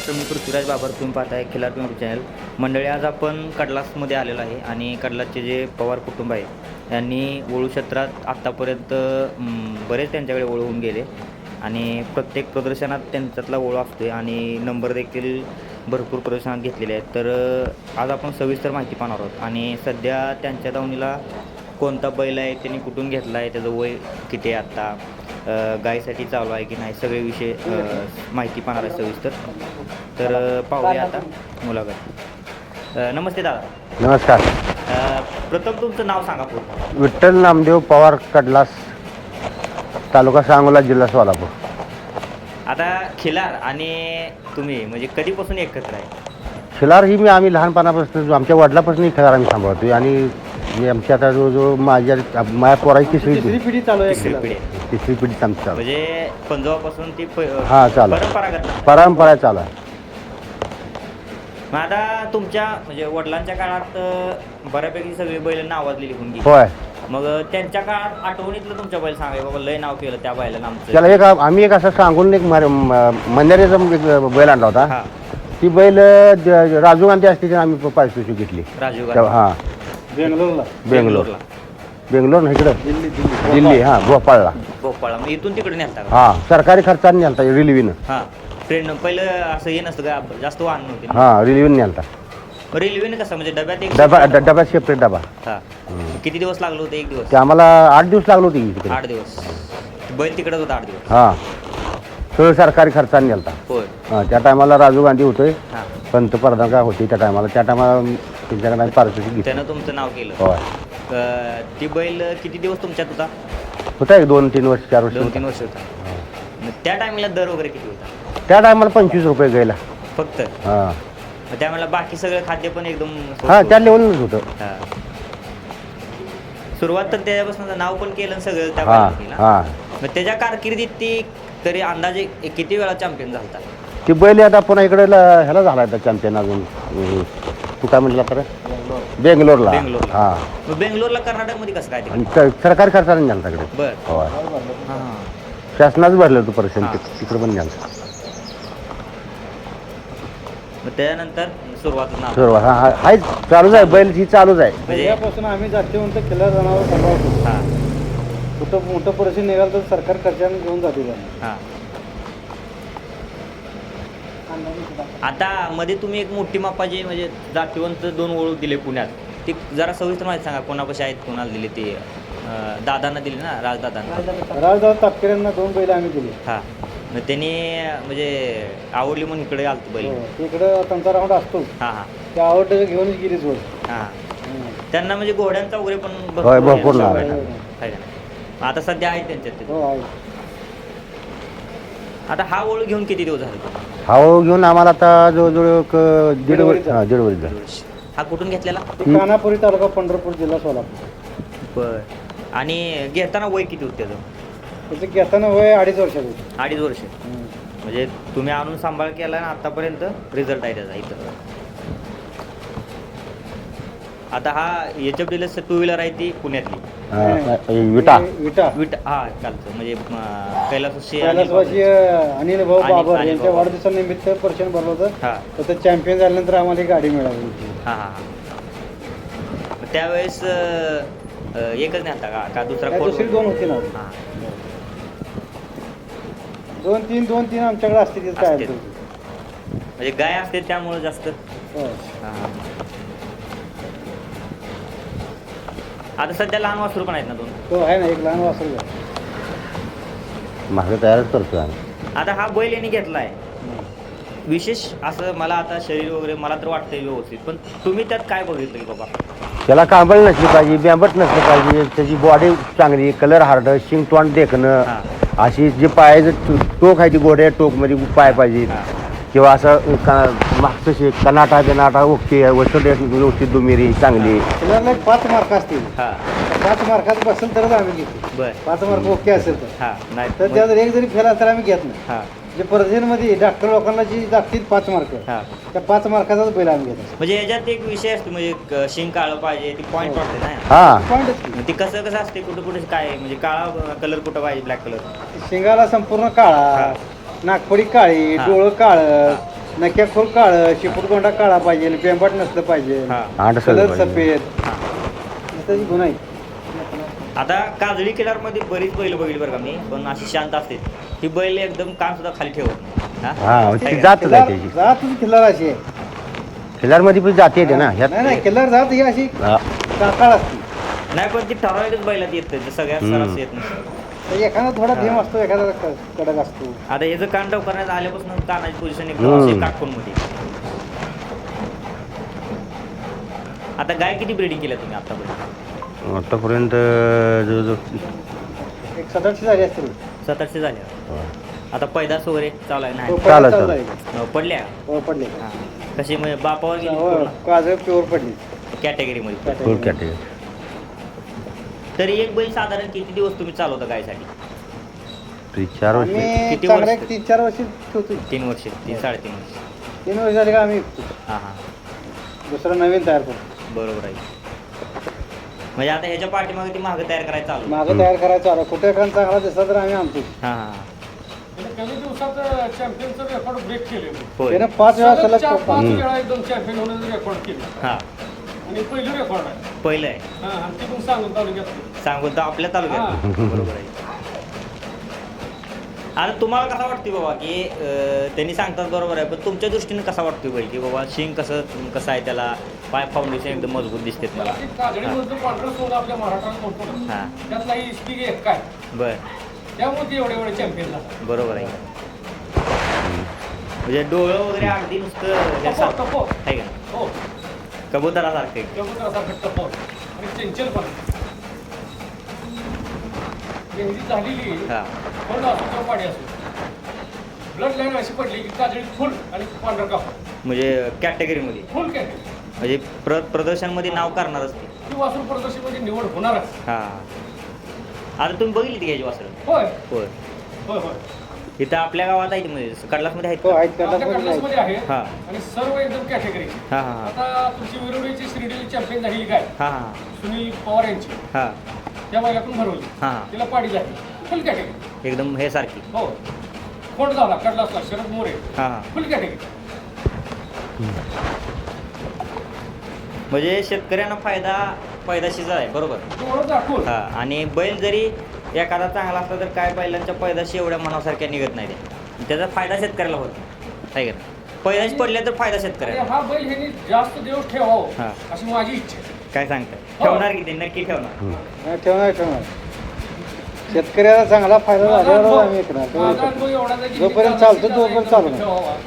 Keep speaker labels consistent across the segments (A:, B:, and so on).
A: महाराष्ट्र मी पृथ्वीराज बाबर तुम्ही पाहताय खिलार पिंपरी चॅनल. मंडळी आज आपण कडलासमध्ये आलेलो आहे आणि कडलासचे जे पवार कुटुंब आहे यांनी वळू क्षेत्रात आत्तापर्यंत बरेच त्यांच्याकडे ओळख होऊन गेले. आणि प्रत्येक प्रदर्शनात त्यांच्यातला ओळख असतो आणि नंबर देखील भरपूर प्रदर्शनात घेतलेले आहेत. तर आज आपण सविस्तर माहिती पाहणार आहोत. आणि सध्या त्यांच्या दावणीला कोणता बैल आहे त्यांनी कुठून घेतला आहे त्याचं वय किती आहे आत्ता गायीसाठी चालू आहे की नाही सगळे विषय माहिती पाहणार आहे सविस्तर. तर पाहूया आता मुलाखत. नमस्ते दादा.
B: नमस्कार.
A: प्रथम तुमचं नाव सांगा पूर्ण
B: विठ्ठल नामदेव पवार कडलास तालुका सांगोला जिल्हा सोलापूर.
A: आता खिलार आणि तुम्ही म्हणजे कधीपासून एकत्र आहे?
B: खिलार ही मी आम्ही लहानपणापासून आमच्या वडिलापासून ही खिलार आम्ही सांभाळतोय. आणि मी आमची आता जवळजवळ माझ्या माझ्या पोराची तिसरी पिढी
C: चालू आहे
A: तिसरी. पिढी
B: आमची चालू.
A: म्हणजे पंजोबापासून ती प-
B: हा, चालू.
A: परंपरागत.
B: परंपरा चालू आहे
A: मग आता तुमच्या म्हणजे वडिलांच्या काळात अ, बऱ्यापैकी सगळी बैल नावाजलेली होऊन गेली
B: होय
A: मग अ, त्यांच्या काळात आठवणीतलं तुमच्या बैल सांगाय बाबा लय नाव केलं त्या बैलानं आमचं
B: त्याला एक आम्ही एक असं सांगून एक मंदिराचा एक बैल आणला होता
A: हा
B: ती बैल ज- राजू गांधी असते आम्ही पारितोषिक घेतली
A: राजीव
B: तेव्हा-
A: गांधी
B: हा
C: बेंगलोरला
B: बेंगलोर
A: बेंगलोरला.
B: बेंगलोर ना इकडं?
C: दिल्ली दिल्ली.
B: दिल्ली हा भोपाळला.
A: भोपाळला. मग इथून तिकडे नेलता का?
B: हा सरकारी खर्चाने नेलता रेल्वेनं.
A: हा. ट्रेन पहिलं असं हे नसतं का जास्त वाहन नव्हते ना.
B: हा रेल्वेने नेलता.
A: रेल्वेने कसं म्हणजे डब्यात एक
B: डबा ड- डब्यात सेपरेट डबा.
A: हा. किती दिवस लागलो होते एक दिवस?
B: ते आम्हाला आठ दिवस लागलो होते तिकडे.
A: आठ दिवस. बैल तिकडेच होता आठ दिवस.
B: हा. सगळं सरकारी खर्चाने नेलता.
A: होय.
B: हा त्या टायमाला राजू गांधी होते.
A: हा.
B: पंतप्रधान का होते त्या टायमाला. त्या टायमाला त्यांच्याकडे आम्ही पारितोषिक घेतलं.
A: त्यानं तुमचं नाव केलं.
B: होय.
A: ती बैल किती दिवस तुमच्यात होता
B: होता एक दोन तीन वर्ष चार वर्ष
A: दोन
B: होता.
A: तीन वर्ष होता मग त्या टायमिंगला दर वगैरे किती होता
B: त्या टायमाला पंचवीस रुपये गेला
A: फक्त
B: हा
A: मग त्यावेळेला बाकी सगळं खाद्य पण एकदम स्वस्त
B: हा
A: होतं.
B: त्या लेवलच होतं
A: हा. सुरुवात तर त्याच्यापासून नाव पण केलं आणि सगळं त्या
B: हा. हा
A: मग त्याच्या कारकिर्दीत ती तरी अंदाजे एक किती वेळा चॅम्पियन झालता
B: ती बैल आता पुन्हा इकडे ह्याला झाला आता चॅम्पियन अजून हम्म. तू काय म्हटलं तर बेंगलोरला.
A: बेंगलोरला.
B: हा.
A: मग बेंगलोरला कर्नाटकमध्ये कसं काय
B: आणि सरकारी खर्चाने नेलं तिकडे.
A: बर.
B: होय.
A: हां.
B: शासनाच भरलं तू पर्सेंट
A: हा.
B: तिकडे पण नेलं
A: मग त्यानंतर सुरुवात नाव
B: सर्व हा हा. हाय चालूच आहे. बैल ही चालूच आहे.
A: म्हणजे
C: पहिल्यापासून आम्ही जातीवंत खिलार जनावर सांभाळतो
A: हां.
C: कुठं मोठं परिस्थिती निघाल तर सरकार खर्चाने घेऊन जाते त्यांना
A: हां. आता मध्ये तुम्ही एक मोठी मापाची म्हणजे जातीवंत दोन ओळख दिले पुण्यात. ती जरा सविस्तर माहिती सांगा कोणापाशी आहेत कोणाला दिले ते? अं, दादांना दिले ना राजदादांना.
C: राजदादा तापकेऱ्यांना दोन बैल आम्ही दिले.
A: हां. मग त्यांनी म्हणजे आवडली म्हणून इकडे आलतो बैल.
C: हो, इकडं त्यांचा राऊंड असतो.
A: हां हां.
C: त्या आवडतं घेऊनच गेली जोड
A: हां. त्यांना म्हणजे घोड्यांचा वगैरे पण
B: होय, भरपूर
A: आहे.
C: आहे.
A: आहे का नाही? मग आता सध्या आहेत त्यांच्यात ते.
C: हो आहे
A: आता हा ओळख घेऊन किती दिवस झाले?
B: हा घेऊन आम्हाला आता जवळजवळ एक दीड वर्ष
C: वर्ष
B: हा दीड वर्ष झालं.
A: हा कुठून घेतलेला?
C: ती कानापुरी तालुका पंढरपूर जिल्हा सोलापूर.
A: बर. आणि घेताना वय किती होतं त्याचं?
C: त्याचं घेताना वय अडीच वर्षाचं होतं.
A: अडीच वर्ष. म्हणजे तुम्ही आणून सांभाळ केला आणि आतापर्यंत रिझल्ट आहे त्याचा इथं. आता हा H F deluxe two wheeler आहे ती पुण्यातली.
B: विटा.
C: विटा.
A: विट. हा चालतं. म्हणजे अं, कैलासवासी आणि
C: कैलासवासी अनिल भाऊ बाबर यांच्या
A: भाऊ.
C: वाढदिवसानिमित्त पर्शन भरलं होतं.
A: हा.
C: तर ते चॅम्पियन झाल्यानंतर आम्हाला ही गाडी मिळाली होती.
A: हा हा हा. मग त्यावेळेस अं, अं, एकच नाही का? का दुसरा
C: काय
A: कोण
C: दुसरी दोन होती ना.
A: हा.
C: दोन तीन दोन तीन आमच्याकडे असते तिथं काय
A: असते. म्हणजे गाय असते त्यामुळे जास्त.
C: हो.
A: हा. आता सध्या लहान वासरू पण आहेत ना दोन
C: तो आहे ना एक लहान वासरू आहे.
B: माझं तयारच करतो आम्ही
A: आता हा बैल यांनी घेतलाय विशेष असं मला आता शरीर वगैरे मला तर वाटतंय व्यवस्थित पण तुम्ही त्यात काय बघितलं की बाबा
B: त्याला कांबळ नसली पाहिजे बॅंबट नसलं पाहिजे त्याची बॉडी चांगली कलर हार्ड शिंग तोंड देखणं
A: हा.
B: अशी जे पायाचं टो- टोक आहे ती घोड्या टोकमध्ये पाय पाहिजे
A: हा.
B: किंवा असं का- मागचं शे कनाटा बिनाटा ओके वसट व्यवस्थित दुमिरी चांगली.
C: त्याला एक पाच मार्क असतील.
A: हा.
C: पाच मार्कात बसेल तरच आम्ही घेतो.
A: बर.
C: पाच मार्क ओके असेल तर.
A: हा नाही
C: तर त्यात एक जरी फेल असेल तर आम्ही घेत नाही.
A: हा.
C: जे पर्सेंटमध्ये डॉक्टर लोकांना जी लागतील पाच मार्क
A: हा.
C: त्या पाच मार्काचाच बैल आम्ही घेत.
A: म्हणजे याच्यात एक विषय असतो म्हणजे शिंग काळं पाहिजे ती पॉईंट
C: हो.
A: वाटते ना?
B: हा.
A: मग ती कसं कसं असते कुठं कुठे काय आहे? म्हणजे काळा कलर कुठं पाहिजे ब्लॅक कलर
C: शिंगाला संपूर्ण
A: हा.
C: काळा नागपडी काळी. डोळं काळं नक्या खोल काळ शिपूट काळा पाहिजे पेंबाट नसलं पाहिजे
A: हा
C: कलर
B: पाहिजे.
C: सफेद
A: हा
C: त्याची गुण आहे
A: आता काजळी किल्लारमध्ये बरीच बैल बघितली बरं का मी पण अशी शांत असते ही बैल एकदम कान सुद्धा खाली ठेवत नाही हा?
B: हा ती
A: आहे का?
B: जातच आहे
C: खिल्लार
B: त्याची
C: जातच खिल्लार अशी आहे
B: खिलारमध्ये पण जाती येते ना ह्यात
C: नाही नाही खिल्लार जात ही अशी
B: हा.
C: काकाळ असते
A: नाही पण ती ठराविकच बैलात येत
B: हम्म.
A: सरास येत नाही
C: एखादा थोडा धीम असतो एखादा क- कडक असतो.
A: आता याचं कान करण्यात आल्यापासून कानाची पोझिशन एकदम
B: हम्म.
A: अशी काटकोनमध्ये आता गाय किती ब्रिडिंग केल्या तुम्ही आतापर्यंत?
B: आतापर्यंत जवळजवळ
C: एक झाली असते
A: सात आठशे झाल्या आता पैदास वगैरे चालू आहे
C: तो
A: नाही
C: पहिला
B: चालेल,
C: चालला
B: चालेल.
C: आहे.
A: हो, पडल्या?
C: हो, पडले.
A: हा. कशी म्हणजे बापावर
C: हो,
A: गेली
C: काजळ प्युअर पडली.
A: कॅटेगरीमध्ये
B: फुल कॅटेगरी
A: तरी एक बैल साधारण किती दिवस तुम्ही चालवता गायसाठी?
B: ती चार वर्ष.
C: आम्ही
A: किती
C: चांगल्या
A: वर्ष?
C: एक तीन चार वर्षी ठेवतो
A: तीन वर्ष तीन साडेतीन वर्ष.
C: तीन वर्ष झाली का आम्ही?
A: हां हां.
C: दुसरा नवीन तयार करतो
A: बरोबर आहे. म्हणजे आता ह्याच्या पाठीमागे ती मागं तयार करायचं चालू.
C: मागं तयार करायचं आलं कुठे एखादा चांगला दिसला तर आम्ही आणतो.
A: हां हां.
D: म्हणजे कमी दिवसात चॅम्पियनचं रेकॉर्ड ब्रेक केले
A: होय.
C: त्यानं पाच वेळा
D: सलग
C: सलग
D: चार
C: पप्पा.
D: पाच. वेळा एकदम चॅम्पियन होण्याचं रेकॉर्ड केलं.
A: हां.
D: आणि पहिलं रेकॉर्ड आहे.
A: पहिलं आहे.
D: हा आणि ते पण सांगून तालुक्यात.
A: सांगून तर आपल्या तालुक्यात. बरोबर आहे. आता तुम्हाला कसा वाटते बाबा की अं, त्यांनी सांगतात बरोबर आहे पण तुमच्या दृष्टीने कसा वाटतोय बैल की बाबा शिंग कसं कसं आहे त्याला? पाय फाउंडेशन एकदम मजबूत दिसते मला.
D: ते काजळीमधलं पांढरं सोनं आपल्या महाराष्ट्रात मोठं नसतं.
A: हां.
D: त्यातला ही स्पीक एक काय?
A: बर.
D: त्यामुळे ते एवढे एवढे चॅम्पियन झाला.
A: बरोबर आहे. म्हणजे डोळं वगैरे अगदी नुसतं आहे का कबुतरासारखं.
D: कबुतरासारखं टपो आणि चंचल पण देवजी झालेली
A: हां.
D: फळ असो किंवा पाणी असो. ब्लड लाईन अशी पडली की काजळी फुल आणि पांढरं कापड.
A: म्हणजे कॅटेगरीमध्ये
D: फुल काय
A: म्हणजे प्र प्रदर्शनमध्ये नाव करणारच ते
D: ती वासरू प्रदर्शनमध्ये निवड होणारच
A: हां. आता तुम्ही बघितली ती घ्यायची वासरं?
D: होय.
A: होय.
D: होय होय.
A: इथं आपल्या गावात आहे म्हणजे कडलासमध्ये आहेत
C: हो
A: का?
C: आहेत
D: आपल्या आहे
A: हा.
D: आणि सर्व एकदम कॅटेगरी
A: हां हां हां.
D: आता तुमची विरोडीची श्रीडी चॅम्पियन झालेली काय?
A: हां हां.
D: सुनील पवार यांची.
A: हां.
D: त्या बैलातून भरवली.
A: हां. हां
D: तिला पाडी झाली. फुल कॅटेगरी
A: एकदम हे सारखी.
D: हो. कोण झाला? कडलासला शरद मोरे.
A: हां हां.
D: फुल कॅटेगरी
A: म्हणजे शेतकऱ्यांना फायदा फायदाशीच आहे बरोबर.
D: दाखवून.
A: हां आणि बैल जरी एखादा चांगला असला तर काय बैलांच्या पैदाशी एवढ्या मनासारख्या निघत नाही त्याचा फायदा शेतकऱ्याला होतो. नाही? पैदाशी पडल्या तर फायदा शेतकऱ्याला.
D: हा बैल ह्यांनी जास्त दिवस ठेवावं
A: हा.
D: अशी माझी इच्छा.
A: काय सांगताय?
D: हो.
A: ठेवणार की ते? नक्की ठेवणार.
C: ठेवणार ठेवणार. शेतकऱ्याला चांगला फायदा झाल्यावर आम्ही जोपर्यंत चालतो, तोपर्यंत चालू.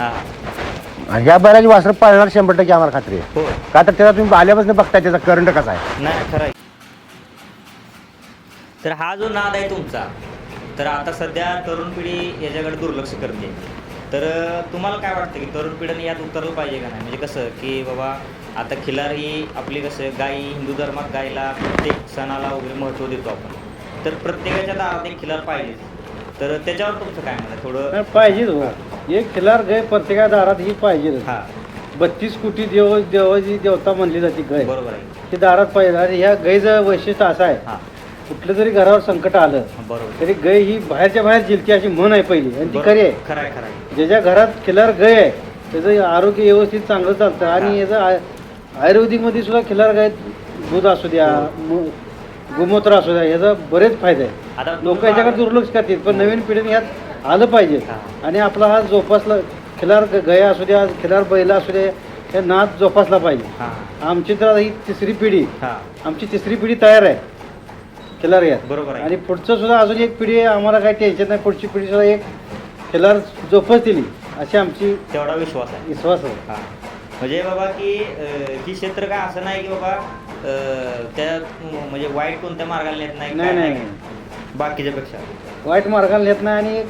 A: हां.
B: ह्या बैलाची वासरं पाळणार शंभर टक्के आम्हाला खात्री आहे.
A: हो
B: का तर त्याचा तुम्ही आल्यापासून बघताय त्याचा करंट कसा आहे?
A: नाही खरं आहे. तर हा जो नाद आहे तुमचा तर आता सध्या तरुण पिढी याच्याकडे दुर्लक्ष करते. तर तुम्हाला काय वाटतं की तरुण पिढीने यात उतरलं पाहिजे का नाही? म्हणजे कसं की बाबा आता खिलार ही आपली कसं गाई हिंदू धर्मात गायला प्रत्येक सणाला वगैरे महत्त्व देतो आपण. तर प्रत्येकाच्या दारात एक खिलार पाहिजे तर त्याच्यावर तुमचं काय म्हणणं थोडं
C: नाही, पाहिजेच हो. एक खिलार गाय प्रत्येका दारात ही पाहिजे
A: हां.
C: बत्तीस कोटी देव देवाची देवता म्हणली जाते गाय.
A: बरोबर आहे.
C: ती दारात पाहिजे. आणि ह्या गायचं वैशिष्ट्य असं आहे.
A: हां.
C: कुठलं जरी घरावर संकट आलं
A: बरोबर.
C: तरी गाय ही बाहेरच्या बाहेर जिलती अशी म्हण आहे पहिली. आणि ती खरी आहे.
A: खरं आहे खरं आहे.
C: ज्याच्या घरात खिलार गाय आहे त्याचं आरोग्य व्यवस्थित चांगलं चालतं. आणि याचं आय- आयुर्वेदिकमध्ये सुद्धा खिलार गाय दूध असू द्या मु- गोमूत्र असू द्या याचा बरेच फायदे आहे
A: आता
C: लोक याच्याकडे दुर्लक्ष करतील पण नवीन पिढीने यात आलं पाहिजे.
A: हा.
C: आणि आपला हा जोपासला खिलार ग- गया असू द्या खिलार बैला असू द्या हे नाद जोपासला पाहिजे.
A: हां.
C: आमची तर ही तिसरी पिढी.
A: हां.
C: आमची तिसरी पिढी तयार आहे. खिलार यात
A: बरोबर आहे.
C: आणि पुढचं सुद्धा अजून एक पिढी आम्हाला काही टेन्शन नाही. पुढची पिढी सुद्धा एक खिलार जोपासतील अशी आमची
A: तेवढा विश्वास आहे.
C: विश्वास आहे.
A: हा. म्हणजे बाबा की अं, ही क्षेत्र काय असं नाही की बाबा अं, त्या म्हणजे वाईट कोणत्या मार्गाला नेत नाही
C: नाही
A: काय
C: नाही
A: बाकीच्या पेक्षा.
C: वाईट मार्गाला नेत नाही आणि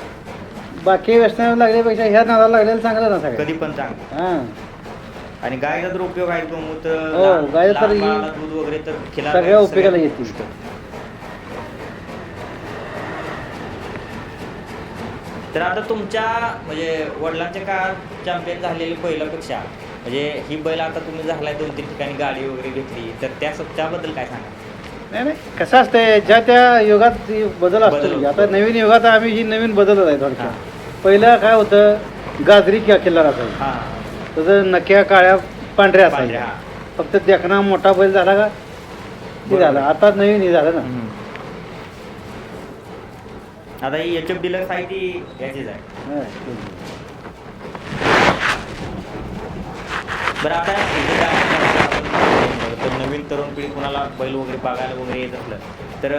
C: बाकी व्यसनाला लागल्यापेक्षा ह्या नादाला लागलेलं चांगलं ना सगळं.
A: कधी पण चांगलं.
C: हां.
A: आणि गायचा तर उपयोग आहे गोमूत्र
C: हो,
A: लहान-
C: गायचं तर ही-
A: दूध वगैरे तर खिलार
C: सगळ्या उपयोगाला
A: सगळ्यात तर आता तुमच्या म्हणजे वडिलांच्या काळात चॅम्पियन झालेली बैलापेक्षा म्हणजे ही बैल आता तुम्ही झालाय दोन तीन ठिकाणी गाडी वगैरे घेतली तर त्या त्याबद्दल काय सांगा
C: नाही नाही कसं असतंय ज्या त्या युगात बदल
A: बदल
C: असतो
A: होतो.
C: आता नवीन युगात आम्ही ही नवीन बदलत आहे थोडक्यात.
A: हां.
C: पहिलं काय होतं गाजरी किंवा खिल्लार असायचा
A: हां.
C: त्याचं नक्या काळ्या पांढऱ्या
A: पांढऱ्या,
C: असायच्या. फक्त देखना मोठा बैल झाला का? ते
A: बरोबर.
C: झालं. आता नवीन हे झालं ना.
A: हम्म. आता ही एच एफ डीलक्स आहे ती याचीच आहे. बरं आता इथे काय तर नवीन तरुण पिढी कुणाला बैल वगैरे बघायला वगैरे येत असलं तर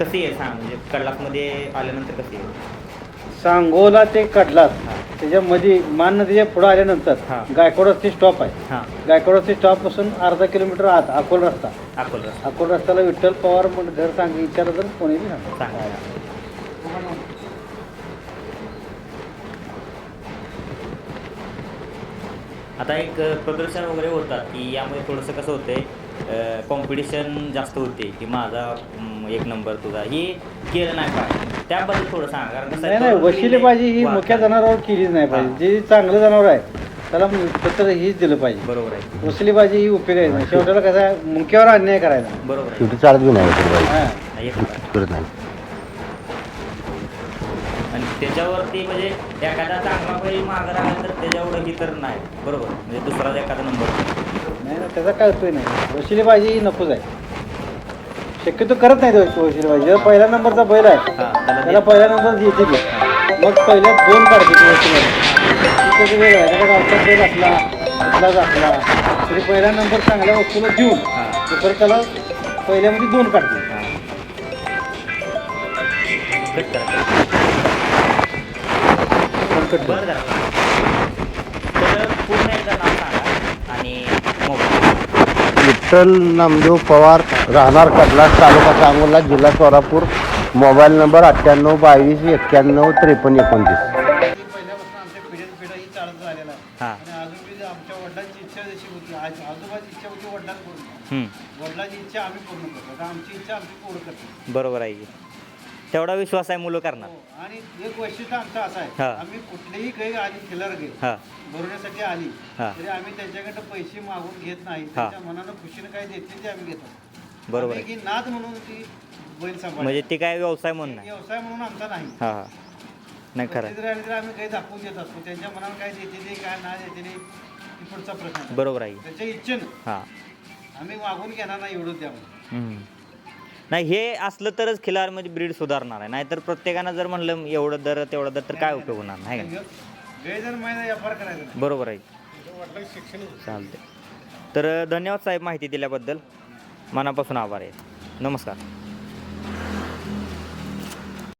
A: कशी आहे सांग? म्हणजे कडलासमध्ये आल्यानंतर कशी आहे?
C: सांगोला ते कडलास. त्याच्यामध्ये मान नदीच्या पुढे आल्यानंतर
A: हा.
C: स्टॉप आहे.
A: हां.
C: स्टॉपपासून अर्धा किलोमीटर आत अकोल रस्ता.
A: अकोला
C: अकोल रस्त्याला विठ्ठल पवार म्हणून घर सांग विचारलं तर कोणी बी सांगा
A: आता एक प्रदर्शन वगैरे होतात की यामध्ये थोडंसं कसं होतंय कॉम्पिटिशन जास्त होते की माझा म, एक नंबर तुझा हे केलं नाही पाहिजे. त्याबद्दल थोडं सांगा कारण कसं
C: नाही
A: आहे,
C: नाही
A: पिढी
C: पाहिजे ही मुख्य जनावरावर केलीच नाही
A: हा.
C: पाहिजे जे चांगलं जनावर आहे त्याला फक्त हीच दिलं पाहिजे.
A: बरोबर आहे.
C: वसुली बाजी ही उपयोग आहे. नाही शेवटाला कसं आहे मुख्यावर अन्याय करायचा.
A: बरोबर आहे.
B: शेवटी चालत
C: हा.
A: नाही, एक नंबर.
B: करत नाही.
A: त्याच्यावरती म्हणजे एखादा चांगला बैल मागं राहिला तर त्याच्यावर ही तर नाही. बरोबर? म्हणजे दुसरा एखादा नंबर
C: नाही ना त्याचा काय उपयोग नाही. वशिले बाजी ही नकोच आहे. शक्यतो करत नाही तो वशिले बाजी जेव्हा पहिल्या नंबरचा बैल आहे
A: हां त्याला
C: पहिल्या नंबर येते. मग पहिल्या दोन काढते ते वशिले बाजी वेळ आहे त्याचा गावचा बैल असला कुठलाच असला तरी पहिला नंबर चांगल्या वस्तूला देऊन ते परत त्याला पहिल्यामध्ये दोन काढते
A: कट बरं झालं तर पूर्ण एकदा नाव सांगा. आणि मोबाईल.
B: विठ्ठल नामदेव पवार राहणार कडला तालुका सांगोला जिल्हा सोलापूर. मोबाईल नंबर अठ्ठ्याण्णव बावीस एक्क्याण्णव त्रेपन्न एकोणतीस.
C: पहिल्यापासून आमच्या पिढ्यान पिढ्या ही. चालत झालेला आहे
A: हां
C: आणि अजून बी आमच्या वडिलांची इच्छा जशी होती आज आजोबाची इच्छा होती वडिलांकडून
A: हम्म,
C: वडिलांची इच्छा आम्ही पूर्ण करतो. आता आमची इच्छा आमची पूर्ण करतो.
A: बरोबर आहे की. तेवढा विश्वास आहे मुलं करणार.
C: हो, आणि एक वैशिष्ट्य आमचं असं
A: हा.
C: आहे आम्ही कुठलीही गाई आली खिलार गाई
A: हां.
C: भरवण्यासाठी आली.
A: हा.
C: तरी आम्ही त्यांच्याकडे पैसे मागून घेत नाही. त्यांच्या मनानं खुशीनं काय देतील ते आम्ही घेतो.
A: बरोबर
C: आम्ही
A: आहे.
C: की नाद म्हणून ती बैल सांभाळ
A: म्हणजे ते काय व्यवसाय म्हणून नाही.
C: व्यवसाय म्हणून आमचा नाही.
A: हां हां. नाही खरं आहे.
C: आले तरी आम्ही काही दाखवून देत असतो. त्यांच्या मनानं काय देते ते काय नाही देते ते ती पुढचा प्रश्न आहे.
A: बरोबर आहे.
C: त्याच्या इच्छेनं.
A: हां.
C: आम्ही मागून घेणार नाही एवढं त्यामुळे.
A: हम्म. नाही हे असलं तरच खिलारमध्ये ब्रीड सुधारणार आहे. नाहीतर प्रत्येकानं जर म्हणलं एवढं दर तेवढं दर तर काय उपयोग होणार? नाही का?
C: गैरजण महिना व्यापार करायचा नाही.
A: बरोबर आहे.
D: शिक्षण
A: चालते तर धन्यवाद साहेब माहिती दिल्याबद्दल. मनापासून आभार आहे. नमस्कार.